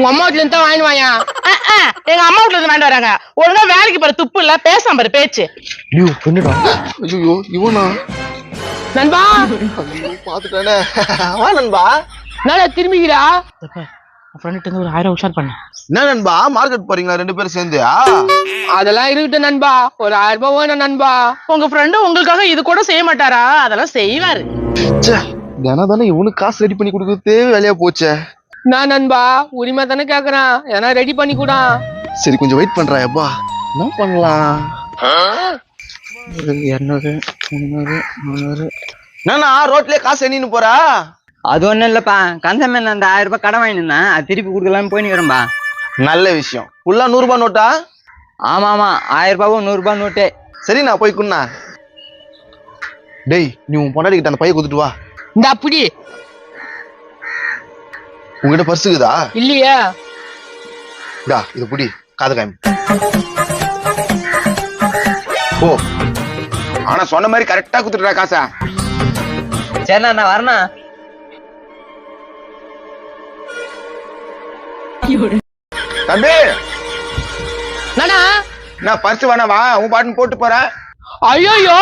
உங்க அம்மா வீட்டுல இருந்து தான் வாங்கி வாயா எங்க அம்மா வீட்டுல இருந்து வாங்கிட்டு வராங்க. ஒழுங்கா வேலைக்கு பாரு துப்பு இல்ல பேசாம பாரு பேச்சு. ஐயோ பொண்ணுடா. ஐயோ இவனா? நண்பா? பாத்துட்டானே. வா நண்பா. என்னடா திரும்பிக்கிறா? ஃப்ரெண்ட் இருந்து ஒரு ஆயிரம் உஷார் பண்ண. என்ன நண்பா? மார்க்கெட் போறீங்களா ரெண்டு பேரும் சேர்ந்து? ஆ? அதெல்லாம் இருக்கட்டும் நண்பா. ஒரு ஆயிரம் ரூபாய் வேணும் நண்பா. உங்க ஃப்ரெண்டு உங்களுக்காக இது கூட செய்ய மாட்டாரா? அதெல்லாம் செய்வாரு. ச்சே தினம் தானே இவனுக்கு காசு ரெடி பண்ணி கொடுக்கறதே வேலையா போச்சே. நான் நண்பா? உரிமை தானே கேக்குறான். ஏன்னா ரெடி பண்ணி கூடா. சரி கொஞ்சம் வெயிட் பண்றா எப்பா என்ன பண்ணலாம்? இரநூறு முந்நூறு முந்நூறு. என்னண்ணா ரோட்லயே காசு எண்ணின்னு போறா? அது ஒண்ணும் இல்லப்பா. கந்தமேல அந்த ஆயிரம் ரூபாய் கடன் வாங்கியிருந்தேன் அது திருப்பி கொடுக்கலாம்னு போயினுக்கிறேன்பா நல்ல விஷயம். ஃபுல்லா நூறு ரூபாய் நோட்டா? ஆமா ஆமா ஆயிரம் ரூபாவும் நூறு ரூபாய் நோட்டு. சரி நான் போய் குண்ணா டேய் நீ உன் பொண்டாடி கிட்ட அந்த பைய கொடுத்துட்டு வா. இந்த அப்படி உங்ககிட்ட பர்ஸ் இருக்குதா? இல்லையே? டா இது புடி காது காமி. ஓ ஆனா சொன்ன மாதிரி கரெக்டா குத்துட்டுடா காசா. சரிண்ணா நான் வரேண்ணா. தம்பி! நானா நான் பர்ஸ் வேணாம் வா உன் பாட்டுன்னு போட்டு போறேன் ஐயோயோ!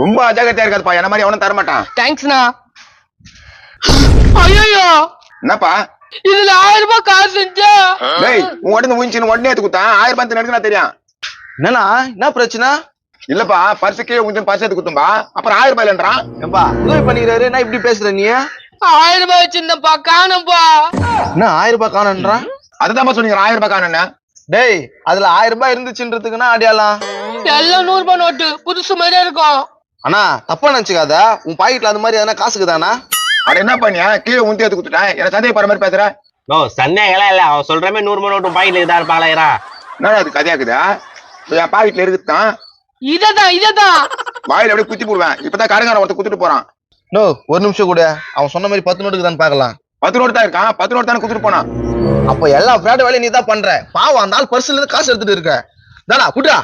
ரொம்ப அஜாகத்தியா இருக்காதுப்பா என்ன மாதிரி எவனும் தர மாட்டான் தேங்க்ஸ்ண்ணா ஐயோயோ! என்னப்பா? இதுல ஆயிரம் ரூபாய் காசு இருந்துச்சு டேய் உன் உடனே முடிஞ்சு உடனே எடுத்து குத்தான் ஆயிரம் ரூபாய் எனக்கு நான் தெரியும். என்னண்ணா? என்ன பிரச்சனை? இல்லப்பா பர்ஸ் கீழே கொஞ்சம் பர்ஸ் எடுத்து குத்தும்பா. அப்புறம் ஆயிரம் ரூபாய்லன்றான் ஏம்பா உதவி பண்ணிக்கிறாரு? என்ன இப்படி பேசுற நீ? ஆயிரம் ரூபாய் வச்சிருந்தப்பா காணும்பா. என்ன ஆயிரம் ரூபாய் காணன்றான் அதுதான் சொன்னீங்க ஆயிரம் ரூபாய் காணன்னு. டேய் அதுல ஆயிரம் ரூபாய் இருந்துச்சுன்றதுக்குன்னா அடையாளம். எல்லாம் நூறு ரூபாய் நோட்டு புதுசு மாதிரியே இருக்கும். அண்ணா தப்பா நினைச்சுக்காத. உன் பாக்கெட்ல அந்த மாதிரி எதனா காசுக்குதானா அட என்ன பண்ணியா? கீழே உந்தி எடுத்து குத்துட்டேன் எனக்கு சந்தேகப்படுற மாதிரி பேசுற? நோ சந்தேகம் இல்ல. அவன் சொல்ற மாதிரி நூறு மணி நோட்டு பாக்கெட்ல இதா இருப்பாங்களா என்னடா அது கதையாக்குதா? என் பாக்கெட்ல இருக்குதான் இததான் இததான். வாயில அப்படியே குத்தி போடுவேன். இப்பதான் கருங்காரம் ஒருத்தர் குத்துட்டு போறான். நோ ஒரு நிமிஷம் கூட. அவன் சொன்ன மாதிரி பத்து நோட்டுக்கு தான் பார்க்கலாம். பத்து நோட்டு தான் இருக்கான். பத்து நோட்டு தானே குத்துட்டு போனான். அப்ப எல்லா ஃப்ராட் வேலையும் நீ தான் பண்ற. பாவம் அந்த ஆள் பர்ஸ்ல இருந்து காசு எடுத்துட்டு இருக்க. தாடா குட்ரா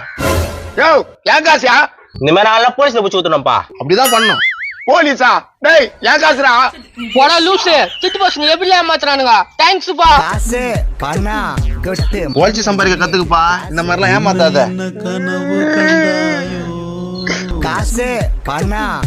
யோ ஏன் காசியா? இந்த மாதிரி ஆள்லாம் போலீஸ்ல பிடிச்சி ஊத்தணும்ப்பா அப்படிதான் பண்ணும். போலீஸா? டேய் ஏன் காசுடா போடா லூசு. சித்து பசங்க எப்படி ஏமாத்துறானுங்க? தேங்க்ஸ்ப்பா காசு பணம் கொட்டு உழைச்சி சம்பாதிக்க கத்துக்குப்பா. இந்த மாதிரிலாம் ஏமாத்தாத. காசு பணம்.